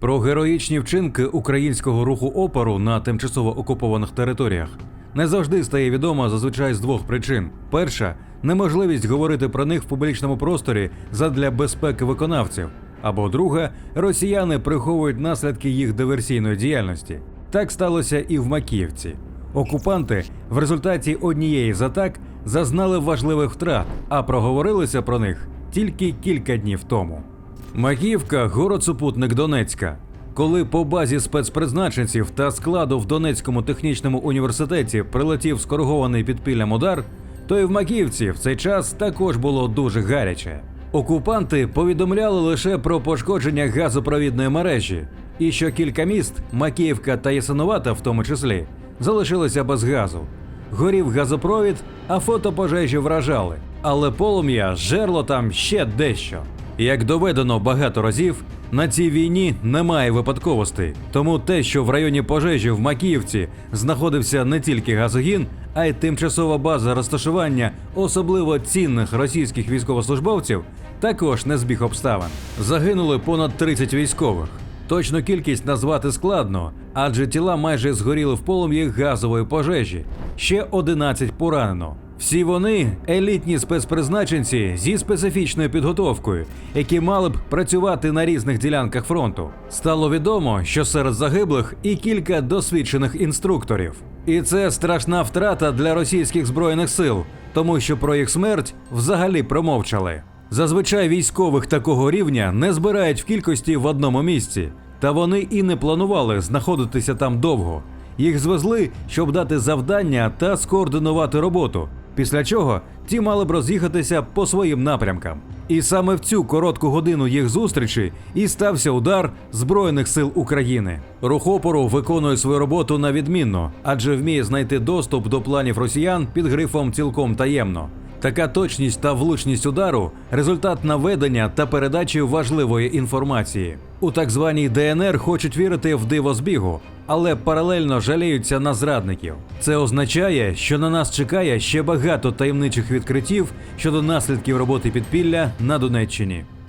Про героїчні вчинки українського руху опору на тимчасово окупованих територіях не завжди стає відомо зазвичай з двох причин: перша неможливість говорити про них в публічному просторі задля безпеки виконавців. Або друга, росіяни приховують наслідки їх диверсійної діяльності. Так сталося і в Макіївці. Окупанти в результаті однієї з атак зазнали важливих втрат, а проговорилися про них тільки кілька днів тому. Макіївка город супутник Донецька. Коли по базі спецпризначенців та складу в Донецькому технічному університеті прилетів скоригований підпіллям удар, то і в Макіївці в цей час також було дуже гаряче. Окупанти повідомляли лише про пошкодження газопровідної мережі, і що кілька міст, Макіївка та Ясиновата в тому числі, залишилися без газу. Горів газопровід, а фото пожежі вражали. Але полум'я жерло там ще дещо. Як доведено багато разів, на цій війні немає випадковостей. Тому те, що в районі пожежі в Макіївці знаходився не тільки газогін, а й тимчасова база розташування особливо цінних російських військовослужбовців, також не збіг обставин. Загинули понад 30 військових. Точну кількість назвати складно, адже тіла майже згоріли в полум'ї газової пожежі. Ще 11 поранено. Всі вони елітні спецпризначенці зі специфічною підготовкою, які мали б працювати на різних ділянках фронту. Стало відомо, що серед загиблих і кілька досвідчених інструкторів. І це страшна втрата для російських збройних сил, тому що про їх смерть взагалі промовчали. Зазвичай військових такого рівня не збирають в кількості в одному місці, та вони і не планували знаходитися там довго. Їх звезли, щоб дати завдання та скоординувати роботу. Після чого ті мали б роз'їхатися по своїм напрямкам. І саме в цю коротку годину їх зустрічі і стався удар Збройних сил України. Рух опору виконує свою роботу на відмінно, адже вміє знайти доступ до планів росіян під грифом цілком таємно. Така точність та влучність удару результат наведення та передачі важливої інформації. У так званій ДНР хочуть вірити в диво збігу, але паралельно жаліються на зрадників. Це означає, що на нас чекає ще багато таємничих відкриттів щодо наслідків роботи підпілля на Донеччині.